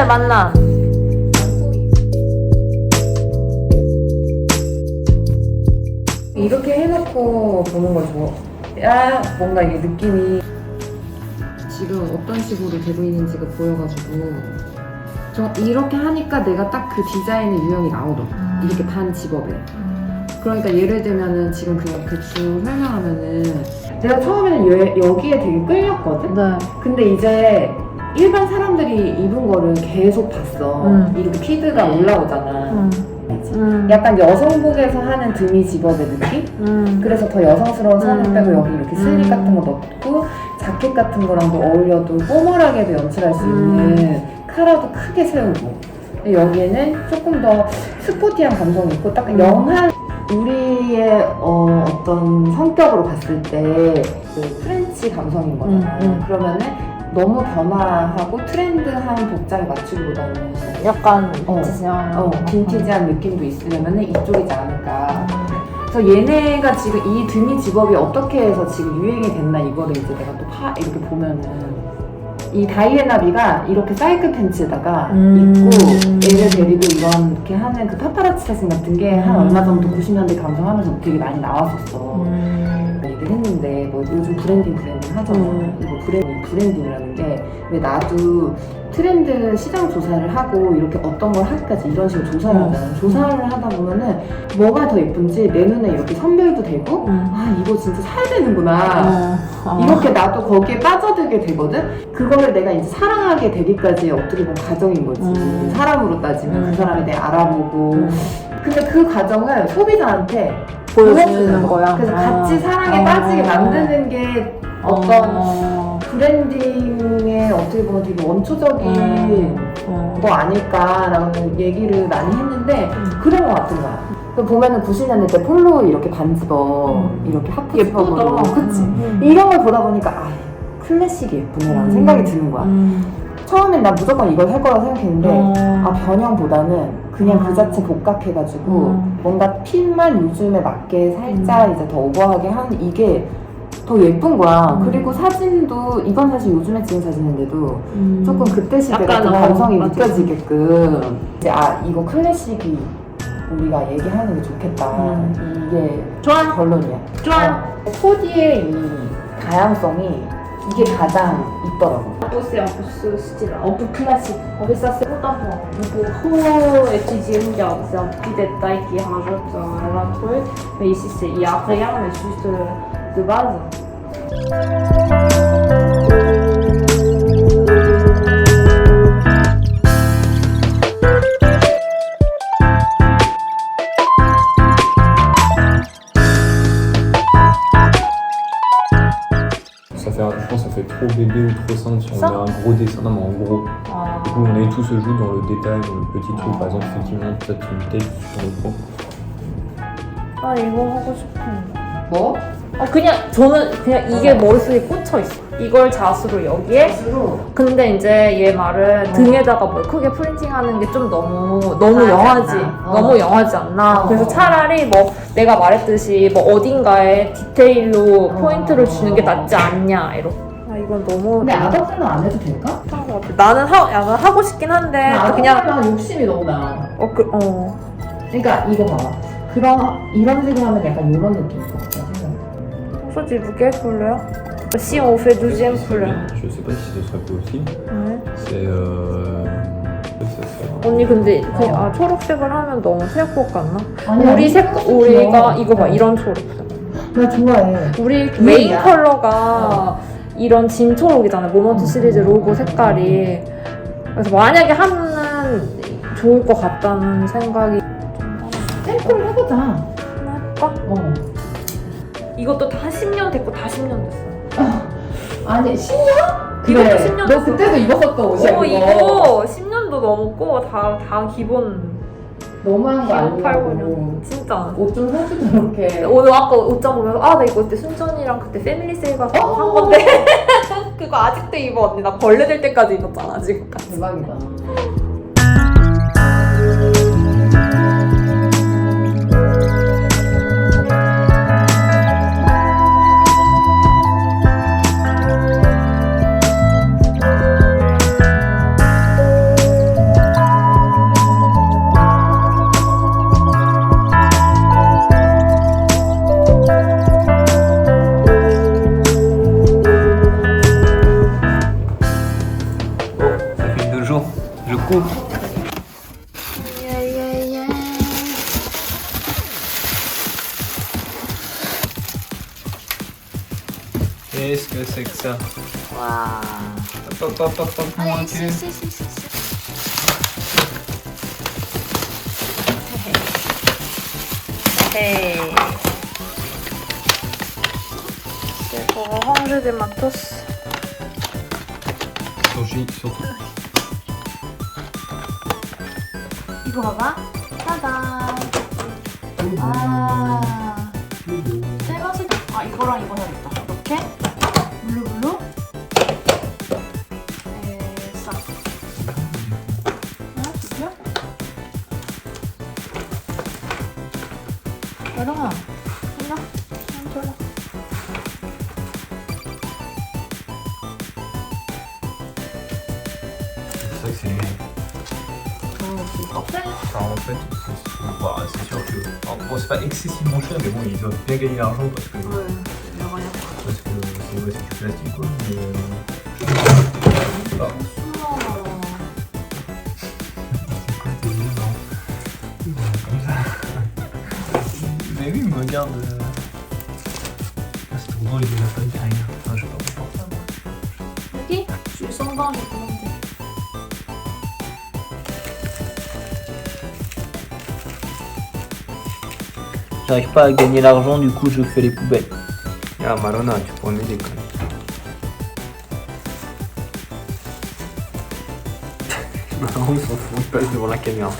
오늘 만남. 이렇게 해놓고 보는 걸 좋아. 뭔가 이게 느낌이 지금 어떤 식으로 되고 있는지가 보여가지고 저 이렇게 하니까 내가 딱 그 디자인의 유형이 나오더라고. 이렇게 반 집업에. 그러니까 예를 들면은 지금 그냥 대충 설명하면은 내가 처음에는 여, 여기에 되게 끌렸거든? 네. 근데 이제 일반 사람들이 입은 거를 계속 봤어. 음. 이렇게 피드가 올라오잖아. 음. 음. 약간 여성복에서 하는 드미 집업의 느낌? 음. 그래서 더 여성스러운 선을 음. 빼고 여기 이렇게 슬립 음. 같은 거 넣고 자켓 같은 거랑도 어울려도 포멀하게도 연출할 수 음. 있는 카라도 크게 세우고 근데 여기에는 조금 더 스포티한 감성이 있고 딱 음. 영한 우리의 어, 어떤 성격으로 봤을 때 그 프렌치 감성인 거잖아 음, 음. 그러면은 너무 변화하고 트렌드한 복장에 맞추기보다는 약간 어. 빈티지한. 어, 빈티지한 느낌도 있으려면 이쪽이지 않을까 그래서 얘네가 지금 이 드미 집업이 어떻게 해서 지금 유행이 됐나 이거를 이제 내가 또 파 이렇게 보면은 이 다이애나비가 이렇게 사이클 팬츠에다가 음. 입고 얘를 데리고 이런 이렇게 하는 그 파파라치 사진 같은 게한 음. 얼마 전부터 90년대 감성하면서 되게 많이 나왔었어. 음. 얘기를 했는데 뭐 요즘 브랜딩 브랜딩 하잖아. 음. 이거 브랜딩 브랜딩이라는 게 왜 나도 트렌드 시장 조사를 하고 이렇게 어떤 걸 할까지 이런 식으로 조사를 음. 하잖아. 조사를 하다 보면은 뭐가 더 예쁜지 내 눈에 이렇게 선별도 되고 음. 아 이거 진짜 사야 되는구나. 어. 이렇게 나도 거기에 빠져들게 되거든? 그거를 내가 이제 사랑하게 되기까지 어떻게 보면 과정인 거지. 음. 사람으로 따지면 음. 그 사람에 대해 알아보고. 음. 근데 그 과정을 소비자한테 보여주는 거야. 그래서 아. 같이 사랑에 아. 빠지게 만드는 게 어떤 어. 브랜딩의 어떻게 보면 되게 원초적인 음. 어. 거 아닐까라는 얘기를 많이 했는데 음. 그런 거 같은 거야. 그 보면은 90년대 때 폴로 이렇게 반집업, 음. 이렇게 하프 집업으로. 그치? 음. 이런 걸 보다 보니까 아 클래식이 예쁘네라는 음. 생각이 드는 거야. 음. 처음엔 난 무조건 이걸 살 거라고 생각했는데 어. 아 변형보다는 그냥 음. 그 자체 복각해가지고 음. 뭔가 핏만 요즘에 맞게 살짝 이제 더 오버하게 한 이게 더 예쁜 거야. 음. 그리고 사진도 이건 사실 요즘에 찍은 사진인데도 음. 조금 그때 시대 약간, 같은 어, 감성이 맞아. 느껴지게끔 이제 아 이거 클래식이 우리가 얘기하는 게 좋겠다. 음. 이게 좋아. 결론이야. 좋아. 어, 코디의 이 다양성이 이게 가장 있더라고. un petit détail qui rajoute euh, un truc. Mais ici, c'est- il n'y a rien, mais juste euh, de base. Ça fait, je pense que ça fait trop bébé ou trop simple si on a un gros dessin, non mais en gros. Ah. Du coup, on est tout se joue dans le détail, dans le petit truc, par exemple, effectivement, peut-être une tête sur le point. Ah, il est Bon. 아 그냥 저는 그냥 이게 머릿속에 꽂혀 있어. 이걸 자수로 여기에. 스스로 근데 이제 얘 말은 등에다가 뭘 크게 프린팅하는 게 좀 너무 너무 과하지 영하지. 않나? 어. 너무 영하지 않나. 어. 그래서 차라리 뭐 내가 말했듯이 뭐 어딘가에 디테일로 어. 포인트를 주는 게 낫지 않냐 이렇게. 아 이건 너무. 근데 아덕스는 안 해도 될까? 나는 하 약간 하고 싶긴 한데 또 그냥 그냥 욕심이 너무 나. 어 그 어. 그러니까 이거 봐봐. 그런 이런 식으로 하면 약간 이런 느낌일 것 같아. 생각해. 소지 무게 couleur. Si on fait deuxième Ce serait couleur. bien. Je sais pas si ce serait possible. 네. C'est. Euh... 언니 근데 그냥 아 초록색을 하면 너무 새것 같나? 아니, 우리 색 우리가. 이거 봐 어. 이런 초록색. 나 좋아해. 우리 음, 메인 야. 컬러가 모먼트 진초록이잖아요. 모먼트 음, 시리즈 음, 로고 음, 색깔이. 그래서 만약에 하면 좋을 것 같다는 생각이 샘플을 해보자. 할까? 어. 이것도 다 10년 됐고 다 10년 됐어요. 아니 10년? 이것도 그래. 10년 너 됐어. 그때도 입었었던 옷이야. 어 그거. 이거 10년도 넘고 다 다 기본 너무한 거 기본 8, 아니고. 9년 진짜. 옷 좀 사주도 이렇게. 오늘 아까 옷장 보면서 아 나 이거 그때 순천이랑 그때 패밀리 세일 가서 어. 산 건데 그거 아직도 입어 언니 나 벌레 될 때까지 입었잖아 지금까지 대박이다. Que c'est que ça 와. Hop, hop, hop, hop, hop, comment tu 헤이. 그리고 황제들 마토스. Surgit, surtout. 이거 봐봐. 짜잔. 아. 여름아, 하나, 하나, 둘. C'est vrai que c'est. 어때? Enfin, en fait, c'est bah, c'est sûr que. alors, bon, c'est pas excessivement cher, mais bon, ils doivent bien gagner l'argent parce que. 왜? 내가 그냥 Parce que c'est ouais, c'est du plastique quoi. Mais. euh, je sais pas. J'arrive pas à gagner l'argent, du coup, je fais les poubelles. Ah, Marona, tu pourrais m'aider quand même. S'en fout, passe devant la caméra.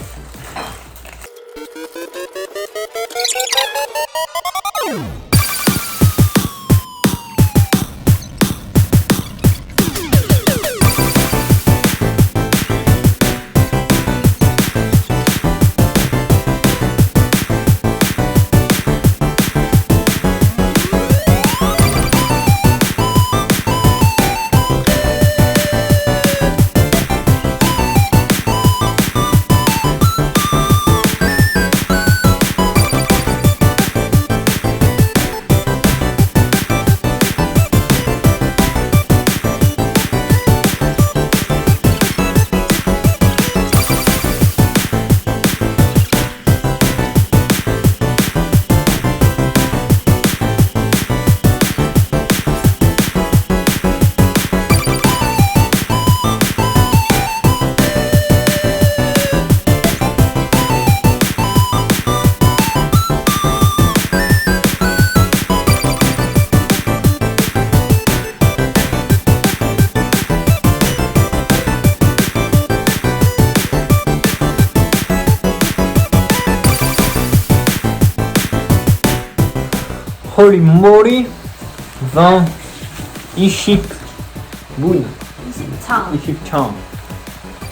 20 20 문 20창.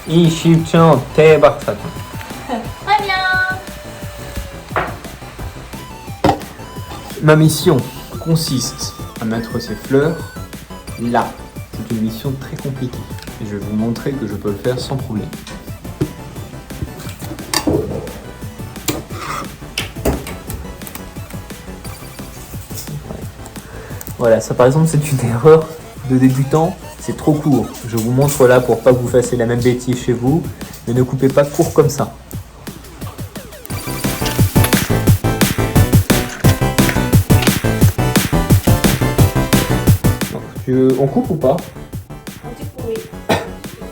20천 20천 대박 사건 안녕. Ma mission consiste à mettre ces fleurs là. C'est une mission très compliquée. Et je vais vous montrer que je peux le faire sans problème. Voilà, ça par exemple c'est une erreur de débutant, c'est trop court. Je vous montre là pour pas que vous fassiez la même bêtise chez vous, mais ne coupez pas court comme ça. On coupe ou pas? Oui.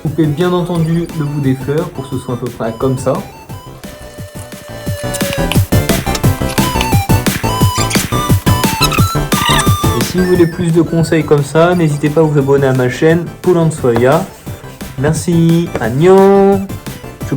Coupez bien entendu le bout des fleurs pour que ce soit à peu près comme ça. Si vous voulez plus de conseils comme ça, n'hésitez pas à vous abonner à ma chaîne Poland Soya. Merci, Agnon. Je.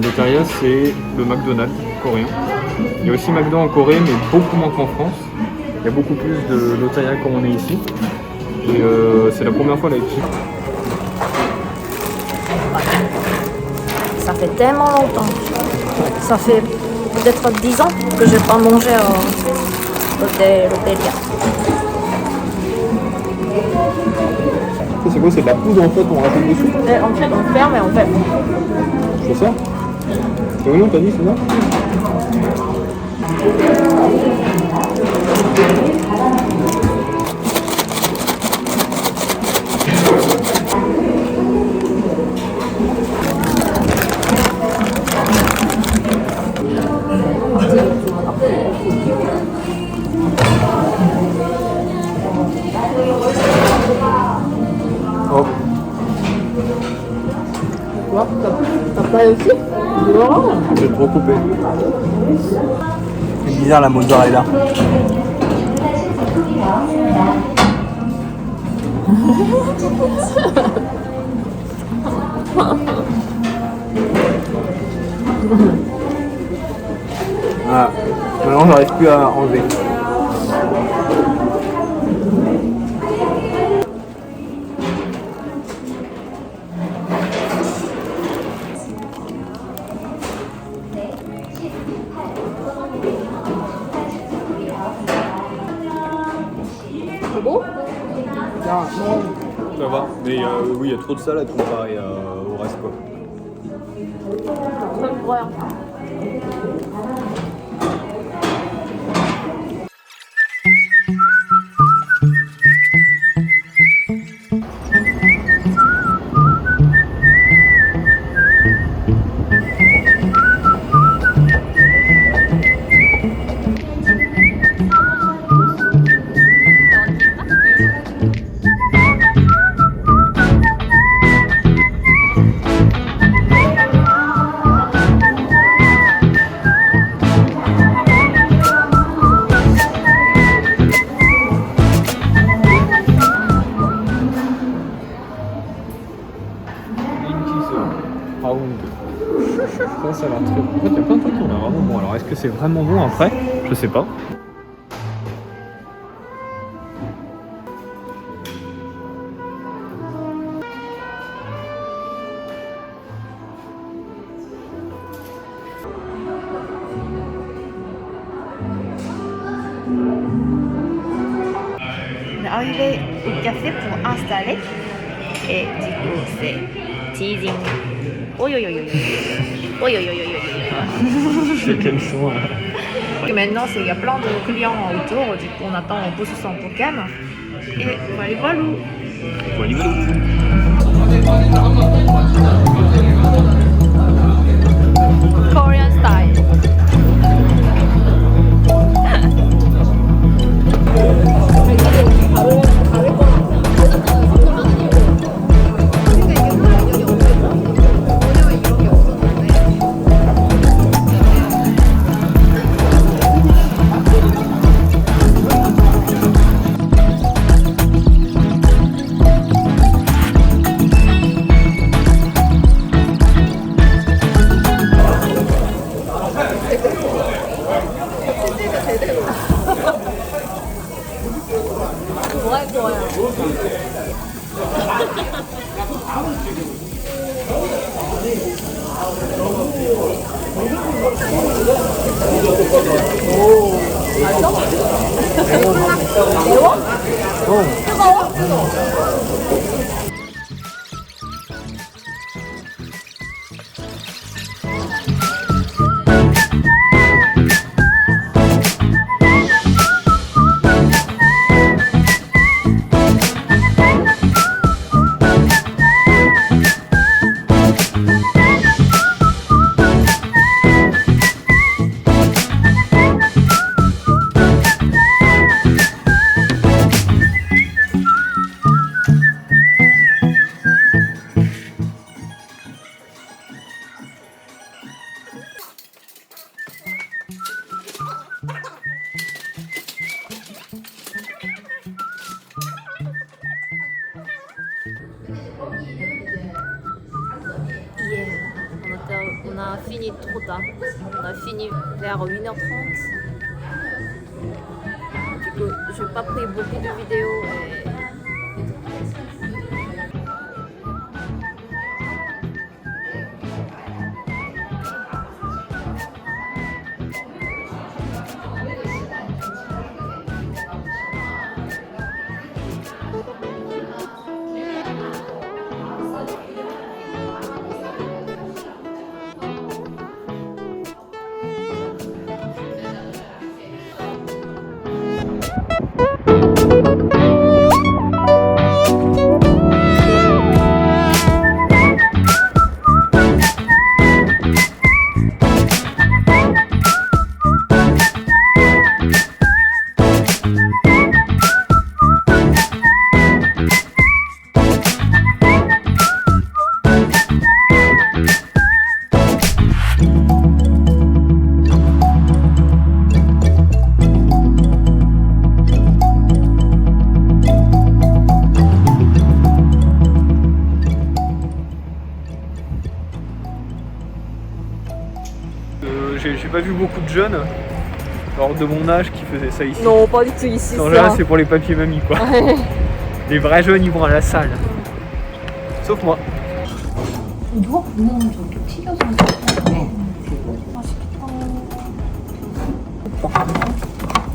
Le Loteria, c'est le McDonald's coréen. Il y a aussi McDo en Corée, mais beaucoup moins qu'en France. Il y a beaucoup plus de Loteria comme on est ici. Et euh, c'est la première fois là ici. Ça fait tellement longtemps. Ça fait peut-être 10 ans que je n'ai pas mangé au hôtel. Ça, c'est quoi? C'est de la poudre en fait, on rajoute dessus? Et En fait, on ferme et on fait. C'est ça? Oh non, t'as dit, c'est là j'ai trop coupé. C'est bizarre la mozzarella. ah, maintenant j'arrive plus à enlever. Trop de salade comparé au reste quoi. Après Je sais pas. On est arrivé au café pour installer. Et du coup, c'est teasing. Oi, oi, oi, oi, oi. Oi, oi, oi, oi, oi, C'est quel son oi. Et maintenant, c'est- il y a plein de clients autour. Du coup, on attend, on pose son token. Et voilà, voilà. Korean style. J'ai j'ai pas vu beaucoup de jeunes, alors de mon âge, qui faisaient ça ici. Non, pas du tout ici. En c'est général, un- c'est pour les papiers mamie quoi. les vrais jeunes, ils vont à la salle. Sauf moi.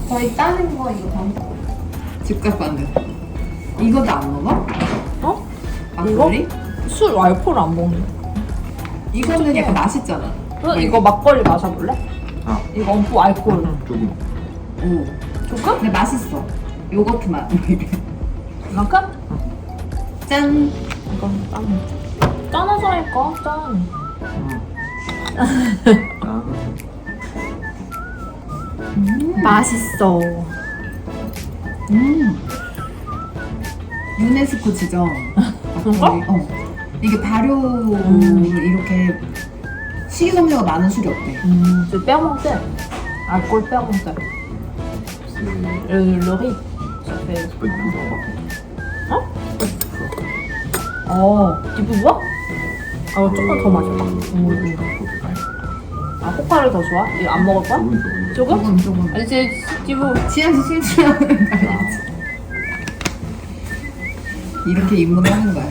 저희 따는 거 이거 방 집값 반대. 이거도 안 먹어? 어? 막걸리? 술 알코올 안 먹는. 이거는 약간 맛있잖아. 어, 이거 막걸리 마셔볼래? 아. 이거 엄포 알코올. 조금. 오. 조금? 근데 맛있어. 요거트 맛. 이만큼? 짠. 이건 짠. 짠하자니까 짠. 아, 맛있어. 음. 유네스코 지정. 막걸리. 어. 이게 발효를 이렇게 식이섬유가 많은 술이 없대. 음, c'est fermenté. Alcool fermenté. c'est Le, le riz, ça fait. c'est pas du tout fort par contre. 어, 기분 좋아? 아, 조금 더 마셔봐. 음, 음. même. 아, 코카를 더 좋아? 이거 안 먹을 거야? 조금 조금. 조금? 아니, 제술 취하는 거 알지? 이렇게 입문하는 거야.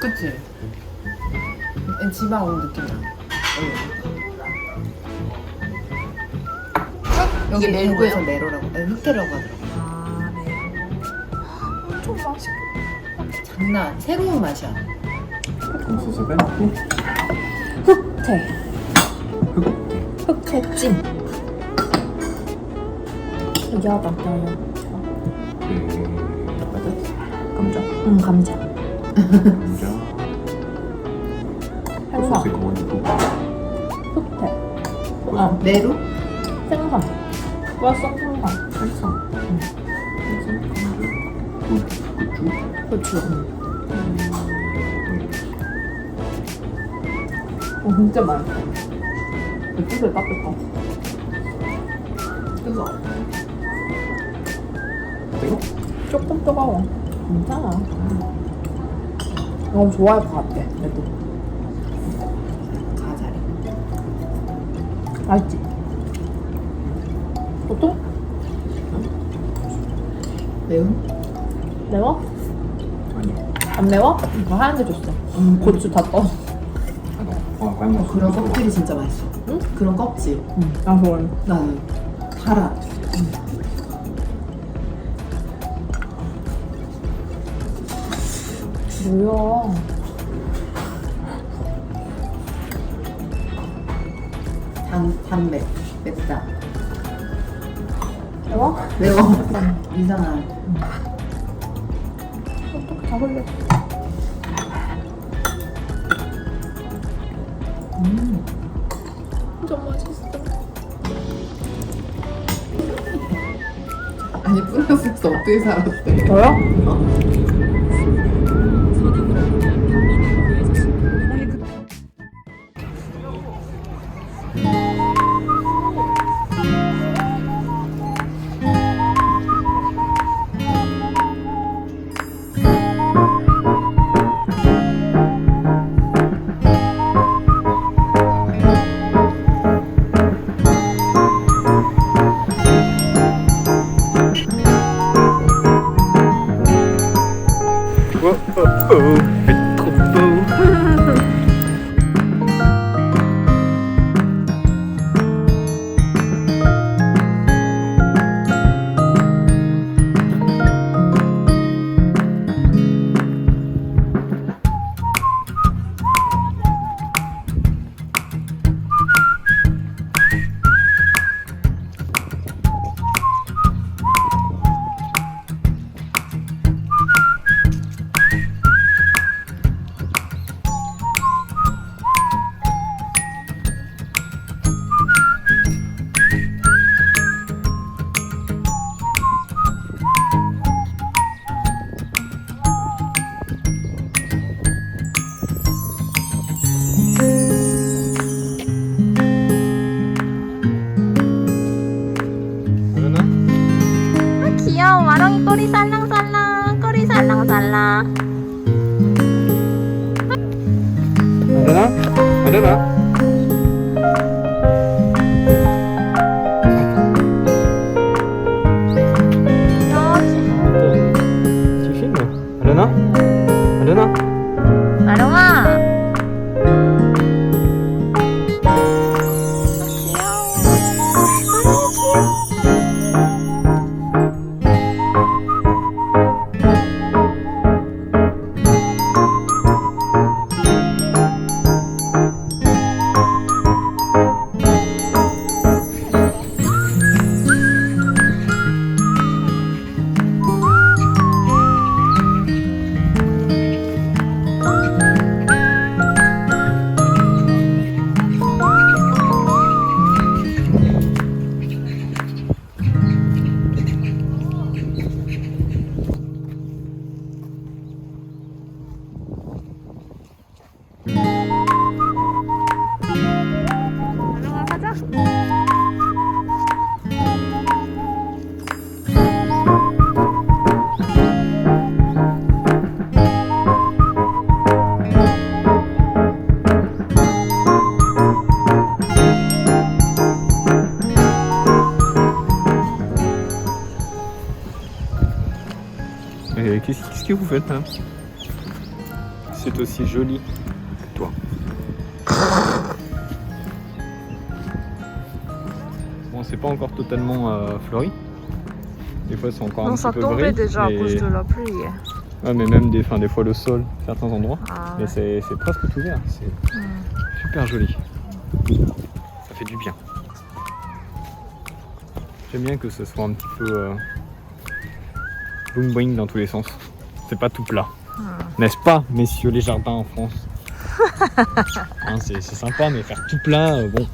그치? 지방 온 느낌이야. 여기 내로에서 내로라고. 흑태라고 하더라고. 아, 네. 엄청 맛있겠다. 장난. 새로운 맛이야. Ça s'appelle 흑태. 흑태찜. 그냥. Et patate. 감자. 응, 감자. 생선. Comment du coup 흑태. 어, 내로? 생선. 뭐였어, 생선. Salsa. Gochu. 고추. 어, 진짜 맛있어. 고추를 따뜻해. 뜨거? 조금 뜨거워. 괜찮아. 너무 좋아할 것 같아, 얘도. 맛있지? 보통? 매운? 매워? 아니요. 안 매워? 이거 하얀데 줬어. 고추 다 떠. 어, vraiment. 그런 껍질이 진짜 맛있어. 응? 그런 껍질. 아, 그걸. 나는 달아. 뭐야. 단, 단맵. 맵다. 매워? 매워. 이상한. 어떻게 다 흘려. 진짜 맛있어. 아니, 뿌렸을 때 어떻게 살았대? 저요? Oh, からは là C'est aussi joli que toi. Bon, c'est pas encore totalement euh, fleuri. Des fois, c'est encore un Non, petit ça peu tombait déjà mais... à cause de la pluie. Ouais, mais même des, enfin, des fois le sol, certains endroits. Ah, Mais c'est c'est presque tout vert. C'est super joli. Ça fait du bien. J'aime bien que ce soit un petit peu euh, boing boing dans tous les sens. C'est pas tout plat. N'est-ce pas, messieurs les jardins en France? Hein, C'est c'est sympa, mais faire tout plat, euh, bon,